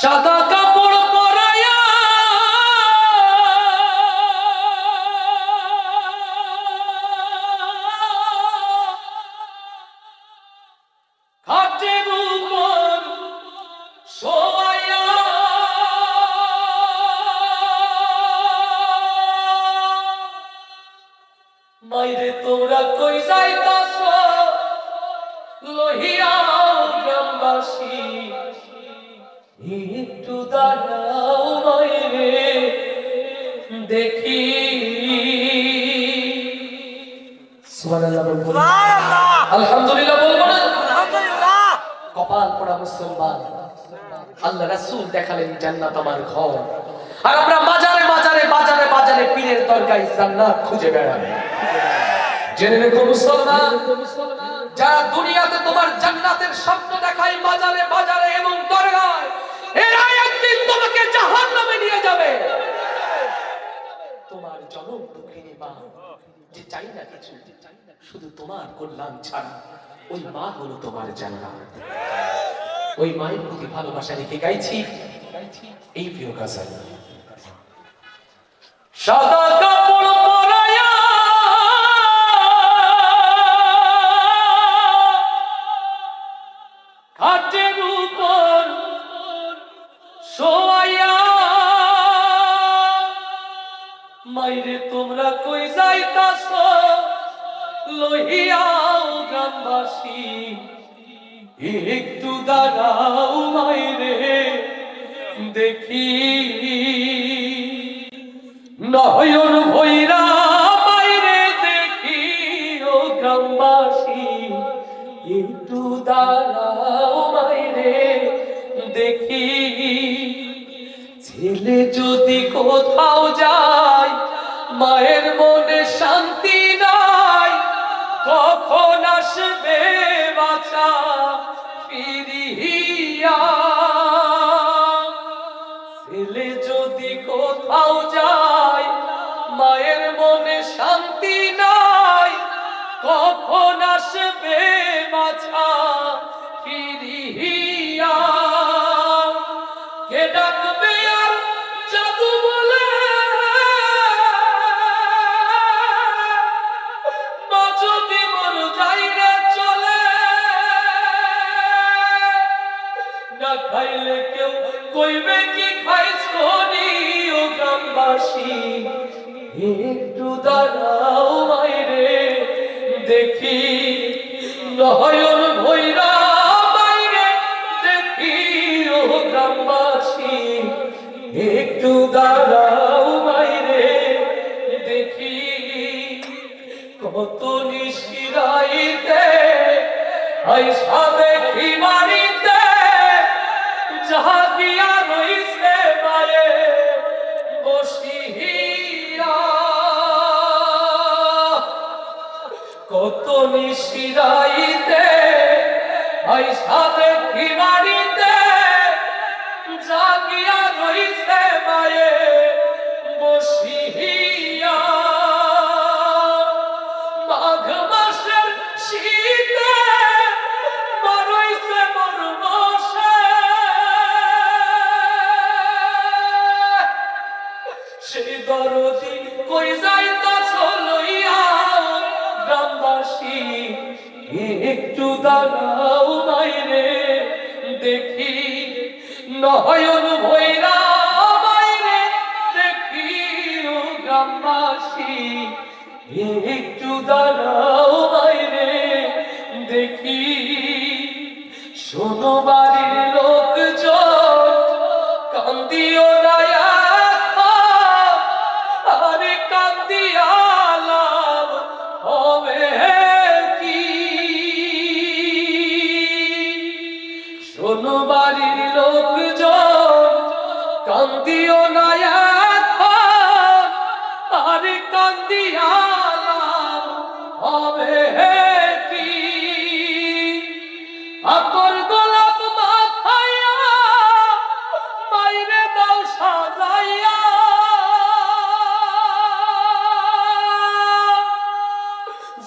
সাদা কাপড় পরাইয়া খাটের উপর শোয়াইয়া মাইরে তোমরা কই যাইতাছ? লহিয়া গ্রামবাসী। একটু দেখি? আলহামদুলিল্লাহ বলব না। কপাল পড়া মুসলমান। আল্লাহ রাসূল দেখালেন জান্নাত আমার ঘর। আর আমরা বাজারে বাজারে বাজারে বাজারে পীরের দরগায় জান্নাত খুঁজে বেড়াই। জেনে রেখো মুসলমান যারা দুনিয়াতে তোমার জান্নাতের স্বপ্ন দেখায় বাজারে বাজারে এবং যে চাই না কিছু, শুধু তোমার কল্যাণ ছাড়া। ওই মা হলো তোমার জান্নাত। ওই মায়ের প্রতি ভালোবাসা রেখে গাইছি। এই প্রিয় গাজাল। সাদা কাপড় মাইরে কই যাইতাছ লহিয়াও গ্রামবাসী। একটু দাঁড়াও মাইরে, দেখি। নয়ন ভৈরা মাইরে দেখি, ও গ্রামবাসী। একটু দাঁড়াও মাইরে, দেখি। ছেলে যদি কোথাও যায় মায়ের মনে শান্তি নাই। কখন আসবে বাঁচা ফিরিয়া? ছেলে যদি কোথাও যায়, মায়ের মনে শান্তি নাই। কখন আসবে না খাইলে কেউ কইবে কি ও গ্রামবাসী? একটু দাঁড়াও মাইরে, দেখি নয়ন ভৈরা বাইরে দেখি ও গ্রামবাসী। একটু দাঁড়াও মাইরে, দেখি কত নিশিরাইতে যাহা রইছে মায়ে বসিয়া কত নিশিরাইতে আইসা দেখি বাড়িতে জাগিয়া রইছে মায়ে বসিয়া দরদি কই একটু দাঁড়াও মাইরে, দেখি নয়ন ভৈরা দেখি গ্রামবাসী, একটু দাঁড়াও মাইরে, দেখি শোনো বাড়ির কান্দিও আরে সাজাইয়া।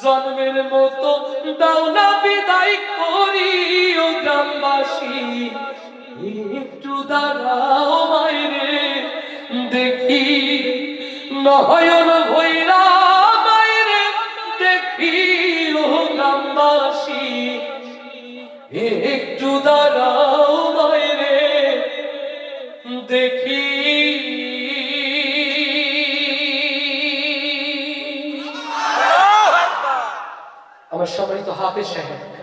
জন্মের মতো দাও না বিদায় করি ও গ্রামবাসী একটু দাঁড়াও। নয়ন ভৈরা মাইরে দেখি ও গ্রামবাসী। একটু দাঁড়াও মাইরে দেখি। আমার সম্মানিত হাফেজ সাহেব